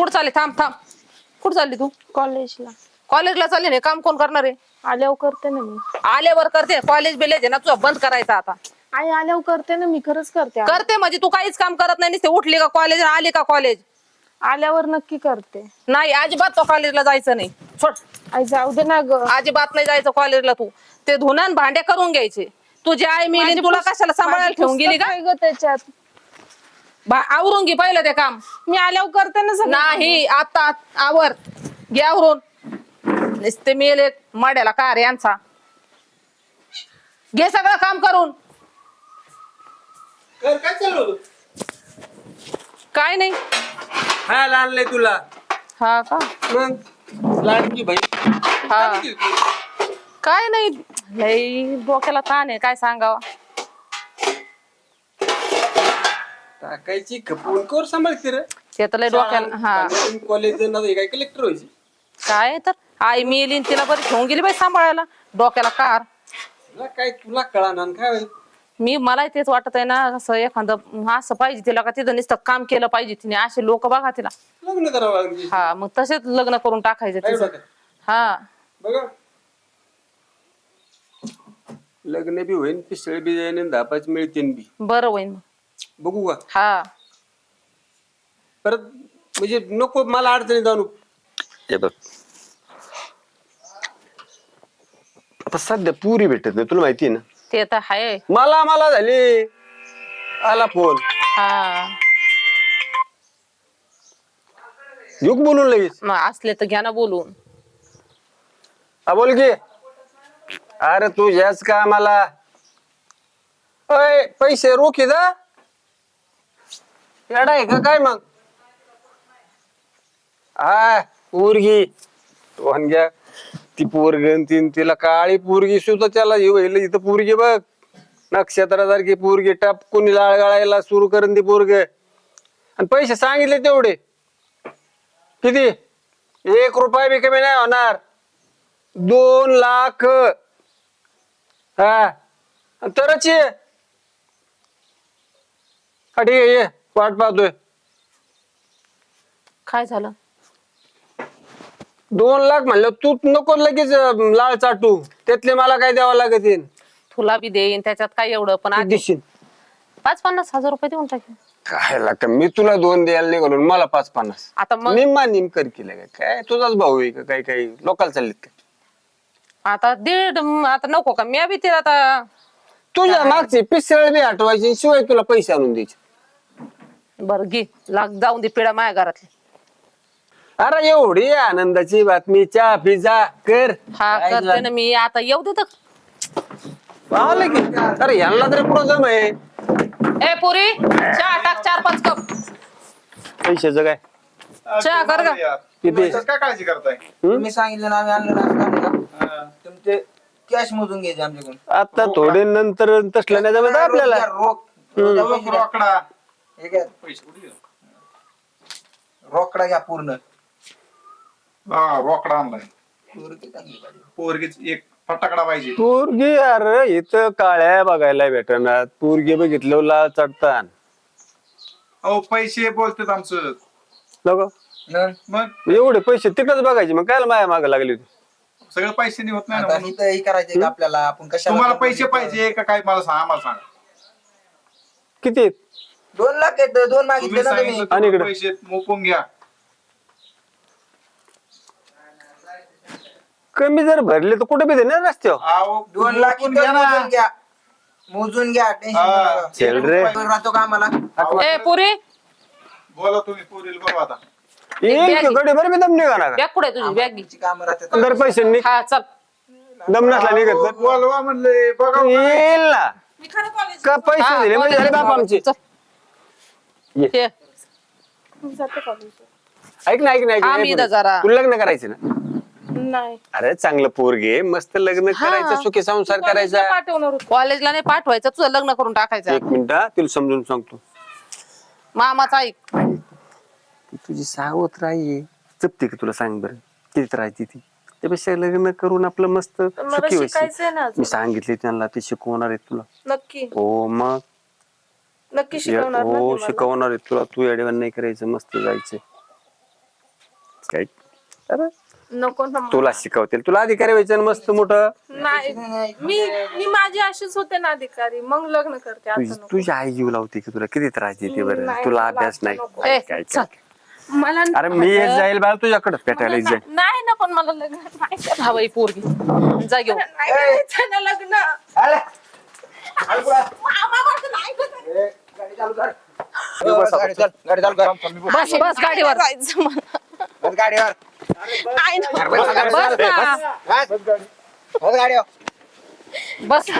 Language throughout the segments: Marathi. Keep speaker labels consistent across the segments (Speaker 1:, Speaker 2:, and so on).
Speaker 1: कुठं चालली? थांब थांब. कुठं चालली तू?
Speaker 2: कॉलेजला.
Speaker 1: कॉलेजला चालली नाही? काम कोण करणार आहे?
Speaker 2: आल्यावर करते ना मी.
Speaker 1: आल्यावर करते. कॉलेज बिलेज आहे ना तुझा बंद करायचा आता.
Speaker 2: आई आल्यावर करते ना मी खरंच करते.
Speaker 1: करते म्हणजे तू काहीच काम करत नाही नुसते उठली का कॉलेज आली का कॉलेज?
Speaker 2: आल्यावर नक्की करते.
Speaker 1: नाही अजिबात तो कॉलेजला जायचं नाही. सोड.
Speaker 2: आई जाऊ दे ना ग.
Speaker 1: अजिबात नाही जायचं कॉलेजला तू. ते धुण्यान भांडे करून घ्यायचे. तुझी आई मेली
Speaker 2: माझी
Speaker 1: तुला
Speaker 2: पुस्त-
Speaker 1: कशाला सांभाळायला
Speaker 2: माझी
Speaker 1: ठेवून गेली
Speaker 2: पुस्तक
Speaker 1: का?
Speaker 2: आहे ग त्याच्यात.
Speaker 1: आवरून घे पहिलं ते काम.
Speaker 2: मी आल्यावर करते ना सगळं.
Speaker 1: नाही आता आत- आवर. घे आवरून. नुसते मेले माड्याला कार यांचा. घे सगळं काम करून.
Speaker 3: कर काय चालू? होतं
Speaker 1: काय नाही.
Speaker 3: खायला आणलंय तुला.
Speaker 1: हा का?
Speaker 3: मग? लाडकी बाई
Speaker 1: हा. काय नाही. लई डोक्याला ताण आहे काय सांगावं.
Speaker 3: टाकायची खपवून कर सांभाळते रे.
Speaker 1: ते तर लय डोक्याला हा.
Speaker 3: कॉलेज काय कलेक्टर व्हायची?
Speaker 1: काय तर? आई मेली आणि तिला बरी ठेवून गेली बाई सांभाळायला. डोक्याला कार.
Speaker 3: तुला काय तुला कळाना काय होईल?
Speaker 1: मी मला तेच वाटत आहे ना असं एखादं असं पाहिजे तिला का तिथं नुसतं काम केलं पाहिजे तिने. असे लोक बघा तिला.
Speaker 3: लग्न करावं लागेल.
Speaker 1: हा मग तसेच लग्न करून टाकायचं
Speaker 3: काय
Speaker 1: तिचं.
Speaker 3: डोक्यात?
Speaker 1: हा.
Speaker 3: बघा. लग्न बी होईन पिसळ बी जाईन आणि धापाच मिळतील बी.
Speaker 1: बरं होईन मग.
Speaker 3: बघू का
Speaker 1: हा.
Speaker 3: परत म्हणजे नको मला अडचणी जाणू
Speaker 4: हे बघ. आता सध्या पुरी भेटत नाही तुला माहिती आहे ना?
Speaker 1: ते तर आहे
Speaker 4: मला मला झाली. आला फोन.
Speaker 1: हा.
Speaker 4: युग बोलून लगेच.
Speaker 1: मग असले तर घ्या ना बोलून.
Speaker 4: हा बोल की. अरे तू याच का मला अय पैसे रोखी दा येडा आहे का काय मग? हा पोरगी. घ्या. ती पोरगन तीन तिला काळी पोरगी सुद्धा त्याला हे होईल. इथं पोरगी बघ. नक्षत्रासारखी पोरगी टप कोणी लाळगाळायला सुरू करून ती पोरग. आणि पैसे सांगितले तेवढे. किती? एक रुपया बी कमी नाही होणार. दोन लाख. हा. आणि तरच ये. ठीक आहे ये. वाट पाहतोय.
Speaker 1: काय झालं?
Speaker 4: दोन लाख म्हणलं तू नको लगेच अं, लाळ चाटू. त्यातले मला काय द्यावं लागत येईल
Speaker 1: तुला बी देईन त्याच्यात काय एवढं? पण आधी
Speaker 4: देशील.
Speaker 1: पाच पन्नास हजार रुपये देऊन टाकेन.
Speaker 4: काय लागत मी तुला दोन द्यायला निघालो आणि मला पाच पन्नास.
Speaker 1: आता मग?
Speaker 4: निम्मा निमकर केलं काय काय? तुझाच भाऊ आहे का काही काही लोकांना चाललेत काय
Speaker 1: आता दीड म, आता नको का? मी बी तिला आता
Speaker 4: तुझ्या मागची पिसळ बी हटवायची शिवाय तुला पैसे आणून द्यायचे.
Speaker 1: बरं घे. लाग जाऊन दे पिढा माझ्या घरातली
Speaker 4: अरे एवढी आनंदाची बातमी चहा पिझ्झा कर.
Speaker 1: हा
Speaker 4: काय
Speaker 1: करते? ना मी. आता येऊ दे तर.
Speaker 4: आलं की. अरे यांना तरी पुढं जम आहे.
Speaker 1: ए पुरी चहा टाक चार पाच कप.
Speaker 4: पैशाचं काय?
Speaker 1: चहा कर का
Speaker 4: किती?
Speaker 5: काय काळजी करताय?
Speaker 6: तुम्ही सांगितलं ना आम्ही आणलं ना असं आणलं का? तुमचे कॅश मोजून घ्यायचे आमच्याकडून.
Speaker 4: आता थोडे नंतर तसलं नाही जमत आपल्याला.
Speaker 6: रोख रोख
Speaker 5: रोख रोकडा.
Speaker 6: हे घ्या.
Speaker 5: पैसे कुठे गेले?
Speaker 6: रोकडा घ्या पूर्ण.
Speaker 5: हा रोकडा आणलाय.
Speaker 6: पोरगी चांगली पाहिजे.
Speaker 5: पोरगीच एक फटाकडा पाहिजे.
Speaker 4: पोरगी अरे इथं काळ्या बघायला भेटणार पोरगी बघितलं ला चढतान.
Speaker 5: अहो पैसे बोलतात आमचं.
Speaker 4: नको.
Speaker 6: न?
Speaker 5: मग?
Speaker 4: एवढे पैसे तिकडच बघायचे. मग काय माया माग लागली होती?
Speaker 5: सगळं पैसे होत नाही ना
Speaker 6: आता
Speaker 5: म्हणून.
Speaker 6: इथं हे करायचंय का आपल्याला? आपण कशाला
Speaker 5: तुम्हाला पैसे पाहिजे का काय? मला सांग आम्हाला सांग.
Speaker 4: किती?
Speaker 6: दोन लाख आहेत दोन मागितले
Speaker 5: तुम्ही
Speaker 6: ना तुम्ही
Speaker 5: सांगितलं
Speaker 4: आणि इकडे?
Speaker 5: पैसे मोपून घ्या.
Speaker 4: कमी जर भरले तर कुठे बी देणार रस्त्यावर?
Speaker 5: अहो,
Speaker 6: दोन लाख
Speaker 5: मोपून
Speaker 6: इथं
Speaker 5: घ्या ना.
Speaker 6: मोजून घ्या. मोजून घ्या टेन्शन
Speaker 5: हा.
Speaker 4: चल रे.
Speaker 6: राहतो का आम्हाला?
Speaker 1: ए पुरी.
Speaker 5: बोला तुम्ही पोरील बघा आता.
Speaker 4: गडी बरं मी दम ना
Speaker 1: बॅग कुठे तुझी? बॅग घे.
Speaker 6: काम राहते
Speaker 4: जर पैसे नि
Speaker 1: हा चल.
Speaker 4: दम नसला निघत तर.
Speaker 5: बोलवा म्हणले बघा
Speaker 4: येईल ना. का पैसे दिले? म्हणजे झाले बाप आमचे.
Speaker 1: चल.
Speaker 4: ये.
Speaker 1: ये.
Speaker 2: जाते कॉलेज
Speaker 4: ऐक ना ऐक ना ऐक ना,
Speaker 1: आम्ही
Speaker 4: ऐक
Speaker 1: इथं
Speaker 4: ना.
Speaker 1: जरा.
Speaker 4: तू लग्न करायचं ना?
Speaker 2: नाही.
Speaker 4: अरे चांगलं पोरगे मस्त लग्न करायचं सुखी संसार करायचा.
Speaker 2: पाठवणार होते.
Speaker 1: कॉलेजला नाही पाठवायचं तुझं लग्न करून टाकायचं.
Speaker 4: एक मिनिट हा, तुला समजून सांगतो.
Speaker 1: मामाचा ऐक.
Speaker 4: ती तुझी सावत्र आई जपते का तुला सांग बरं? किती राहते ती. त्यापेक्षा लग्न करून आपलं मस्त
Speaker 2: मला
Speaker 4: सुखी
Speaker 2: शिकायचंय ना
Speaker 4: व्हायचं
Speaker 2: अजून.
Speaker 4: मी सांगितले त्यांना ते शिकवणार आहेत तुला.
Speaker 2: नक्की.
Speaker 4: हो मग?
Speaker 2: नक्की शिकवणार ना ते
Speaker 4: हो
Speaker 2: मला.
Speaker 4: शिकवणार आहेत तुला. तू अडवण नाही करायचं मस्त जायचं. काय? अरे,
Speaker 2: नको ना
Speaker 4: तुला शिकवतील. तुला अधिकारी व्हायचं ना मस्त मोठं.
Speaker 2: नाही मी मी माझी अशीच होते ना अधिकारी. मग लग्न करते आता
Speaker 4: तुझी
Speaker 2: नको.
Speaker 4: तुझी आई जीव लावते की तुला? किती त्रास देते बरं?
Speaker 2: नाही,
Speaker 4: तुला
Speaker 2: मला
Speaker 4: अभ्यास नाही.
Speaker 2: नको.
Speaker 4: काय.
Speaker 2: मला
Speaker 4: अरे मी एक जाईल बाळ तुझ्याकडे पेटायला एक जाईल.
Speaker 2: नाही ना पण मला लग्न नाही करायचं.
Speaker 1: हा बाई पोरगी. जा घेऊ
Speaker 2: नाही करायचं ना लग्न. मामा नाही करायचं.
Speaker 6: ए, गाडी चालू कर. गाडी चाल, गाडी चालू कर.
Speaker 1: बस. बस गाडीवर.
Speaker 2: जायचं मला.
Speaker 6: बस गाडीवर.
Speaker 2: नाही. ना.
Speaker 6: बस गाडीवर.
Speaker 1: बस ना.
Speaker 6: बस. बस. गाडीवर.
Speaker 1: बस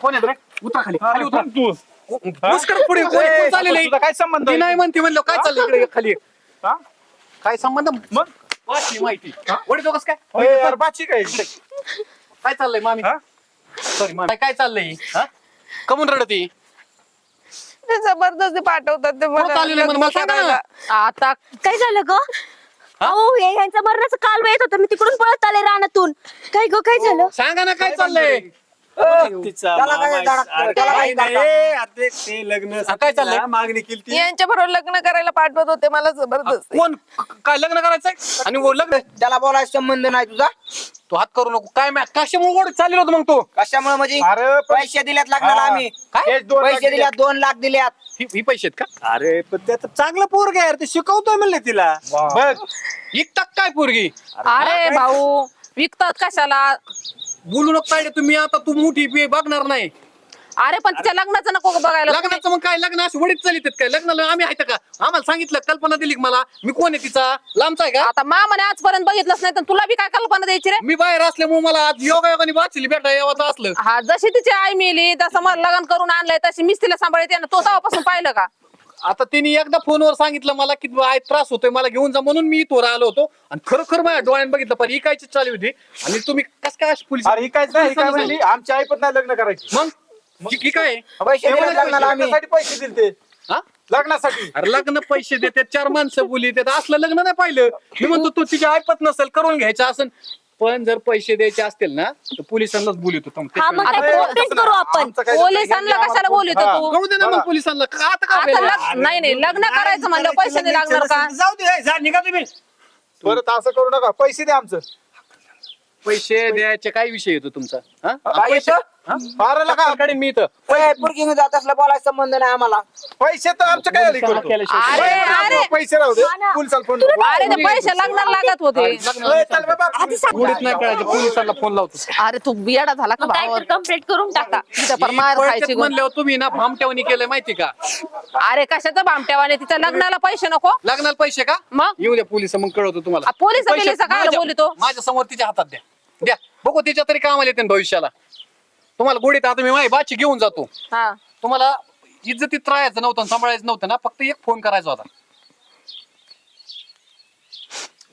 Speaker 7: कोण येत रे? उतर खाली. खाली उतर. तू? पुष्कळ पुढे कोण कोण चाललेलं. आहे?
Speaker 5: तुझा काय संबंध?
Speaker 7: नाही म्हणते म्हणलं काय चाललं इकडे खाली?
Speaker 5: हा?
Speaker 7: काय संबंध?
Speaker 5: मग?
Speaker 7: वाचली माहिती. वडील काय?
Speaker 5: अरे यार, बाची काय
Speaker 7: काय चाललंय मामी?
Speaker 5: हा?
Speaker 7: सॉरी मामी. काय चाललंय? हा? कमून रडती?
Speaker 2: ते जबरदस्ती पाठवतात ते? मला.
Speaker 7: सांगा ना.
Speaker 2: करायला.
Speaker 1: आता
Speaker 8: काय झालं ग? अहो हे यांचा मरणाचं काल येत होतं. मी तिकडून पळत आले रानातून. काय ग काय झालं?
Speaker 7: सांगा ना काय चाललंय?
Speaker 6: त्याला काय धडक- त्याला काय धडक-
Speaker 4: लग्न
Speaker 7: काय चाललंय?
Speaker 4: मागणी केली
Speaker 2: यांच्या बरोबर लग्न करायला पाठवत होते मला जबरदस्ती.
Speaker 7: कोण? काय लग्न करायचंय? आणि वो लग्न?
Speaker 6: त्याला बोलायचा संबंध नाही तुझा?
Speaker 7: तू हात करू नको. काय मॅ कशामुळे ओढ चाललेलं होतं मग तू?
Speaker 6: कशामुळे म्हणजे?
Speaker 5: अरे पण-
Speaker 6: पैसे दिल्यात लग्नाला
Speaker 5: हा.
Speaker 6: आम्ही.
Speaker 7: काय?
Speaker 5: दोन लाख
Speaker 6: पैसे दिल्यात दोन लाख दिल्यात.
Speaker 7: ही ही पैसे आहेत का?
Speaker 4: अरे पण चांगलं पोरग आहे यार ते शिकवतोय म्हणलं तिला.
Speaker 5: बघ.
Speaker 7: इकतात काय पोरगी?
Speaker 1: अरे भाऊ विकतात कशाला?
Speaker 7: बोलू नको पाहिजे तुम्ही आता तू मोठी बी बघणार नाही.
Speaker 1: अरे पण तिच्या लग्नाचं नको का बघायला
Speaker 7: लग्नाचं मग काय? लग्न असे वडीत चालित काय? लग्नाला आम्ही आहेत का? आम्हाला सांगितलं कल्पना दिली का मला? मी कोण आहे तिचा? लांबचा आहे का?
Speaker 1: आता मामाने आजपर्यंत बघितलंच नाही तर तुला बी काय कल्पना द्यायची रे?
Speaker 7: मी बाहेर असल्यामुळे मला आज योगा योगाने वाचली बेटा यावाचं असलं.
Speaker 1: हा जशी तिची आई मिली तसं मला लग्न करून आणलंय तशी मीच तिला सांभाळते ना तो तेव्हापासून पाहिलं का?
Speaker 7: आता तिने एकदा फोनवर सांगितलं मला की आय त्रास होतोय मला घेऊन जा म्हणून मी इथवर आलो होतो. आणि खरोखर माझ्या डोळ्यात बघितलं पण इकायची चालू होती. आणि तुम्ही कस काय पोलीस
Speaker 5: अरे ही काय नाही ही काय म्हणली? आमची आई पण नाही लग्न करायची.
Speaker 7: मग? काय?
Speaker 6: पैसे दिल्यात लग्नाला आम्ही.
Speaker 5: लग्नासाठी पैसे दिले ते
Speaker 7: हा?
Speaker 5: लग्नासाठी.
Speaker 7: अरे लग्न पैसे देते चार माणसं बोली देत असलं लग्न नाही पाहिलं. मी म्हणतो तू तिची ऐपत नसेल करून घ्यायचं असेल पण जर पैसे द्यायचे असतील ना तर पोलिसांनाच बोलतो
Speaker 8: हा मग काय कंप्लेंट करू आपण?
Speaker 5: आमचं काय-
Speaker 1: पोलिसांना कशाला बोलतो
Speaker 5: हा.
Speaker 1: तू?
Speaker 7: कळू दे ना मग पोलिसांना. का आता का
Speaker 1: आता
Speaker 7: वेळ?
Speaker 1: लग- नाही नाही लग्न करायचं म्हणलं पैसे नाही लागणार का?
Speaker 4: जाऊ दे जा निघा तुम्ही.
Speaker 5: परत असं करू नका. पैसे द्या आमचं.
Speaker 7: पैसे द्यायचे काय विषय येतो तुमचा? हा?
Speaker 6: काय
Speaker 7: पैसे
Speaker 6: येतं?
Speaker 5: फार लका
Speaker 7: काढीन मी इथं.
Speaker 6: घेऊन जात असलं बोलायचा संबंध नाही आम्हाला.
Speaker 5: पैसे तर आमचं काय आले करतो?
Speaker 1: अरे अरे.
Speaker 5: पैसे राहू दे.
Speaker 8: ना.
Speaker 5: पोलिसाला फोन
Speaker 1: अरे ते पैसे लग्नाला लागत होते.
Speaker 7: उडीत नाही कळायचं पोलिसांना फोन लावतो.
Speaker 1: अरे तू बियाडा झाला का
Speaker 8: मग काय
Speaker 1: भावावर?
Speaker 8: तर कंप्लेंट करून टाका.
Speaker 1: तिथं पर मार खायची गोष्ट.
Speaker 7: म्हणल्यावर तुम्ही ना भामट्यावणी केलंय माहिती का?
Speaker 1: अरे कशाचं भामट्यावाने? तिच्या लग्नाला पैसे नको.
Speaker 7: लग्नाला पैसे का?
Speaker 1: मग?
Speaker 7: येऊ द्या पोलीस मग कळवतो तुम्हाला.
Speaker 1: आ, पोलीस
Speaker 7: पैसे
Speaker 1: बिलिस काय
Speaker 7: माझ्या-
Speaker 1: बोलतो?
Speaker 7: माझ्यासमोर तिच्या हातात द्या. द्या. बघू तिच्या तरी कामाला येते ना भविष्याला. तुम्हाला गोडीत आता मी माझी बाची घेऊन जातो.
Speaker 1: हा.
Speaker 7: तुम्हाला इज्जतीत राहायचं नव्हतं आणि सांभाळायचं नव्हतं ना फक्त एक फोन करायचा होता.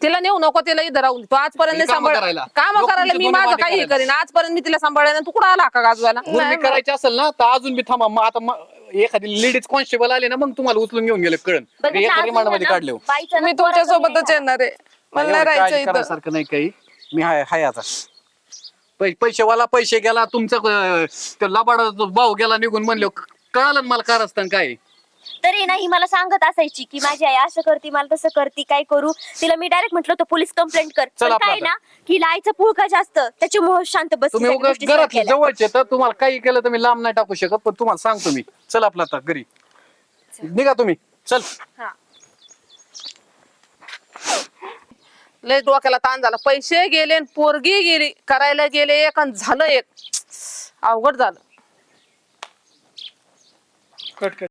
Speaker 1: तिला नेऊ नको तिला इथं राहून. तू आजपर्यंत
Speaker 7: कामं
Speaker 1: सांभाळ
Speaker 7: करायला.
Speaker 1: काम
Speaker 7: लोक
Speaker 1: करायला
Speaker 7: तुमच्या
Speaker 1: मी
Speaker 7: दोन्ही
Speaker 1: माझं काही
Speaker 7: करायला.
Speaker 1: करीन. आजपर्यंत मी तिला सांभाळलं तू कुठं आला का गाजवायला?
Speaker 7: गुरमी करायची असेल ना तर अजून बी थांबा. मग आता एखादी लेडीज कॉन्स्टेबल आले ना मग तुम्हाला उचलून घेऊन गेले कळण एका
Speaker 8: अजून
Speaker 7: रिमांडमध्ये
Speaker 8: ना
Speaker 7: काढले हो.
Speaker 8: बाईचं ना
Speaker 2: मी तुमच्या सोबतच? येणार आहे. मला नाही राहायचं इथं.
Speaker 7: करायसारखं नाही काही. मी हाय हाय आता. पै- पैसेवाला पैसे गेला तुमचा अं, तो लबाड भाऊ गेला निघून म्हणलं कळालं ना मला कार असताना काय
Speaker 8: तरी नाही मला सांगत असायची की माझी आई असं करते मला तसं करते काय करू? तिला मी डायरेक्ट म्हटलं होतं पोलीस कंप्लेंट कर.
Speaker 7: चल
Speaker 8: पण
Speaker 7: आपलं
Speaker 8: काय
Speaker 7: आता.
Speaker 8: ना की आईचं पुळका जास्त? त्याच्यामुळे शांत बस
Speaker 7: तुम्ही उगाच घरात जवळचे तर तुम्हाला काही केलं तर मी लांब नाही टाकू शकत पण तुम्हाला सांगतो मी. चल आपला आता घरी. निघा तुम्ही. चल.
Speaker 1: लय डोक्याला ताण झाला. पैसे गेले आणि पोरगी गेली करायला गेले एक आणि झालं एक. अवघड झालं.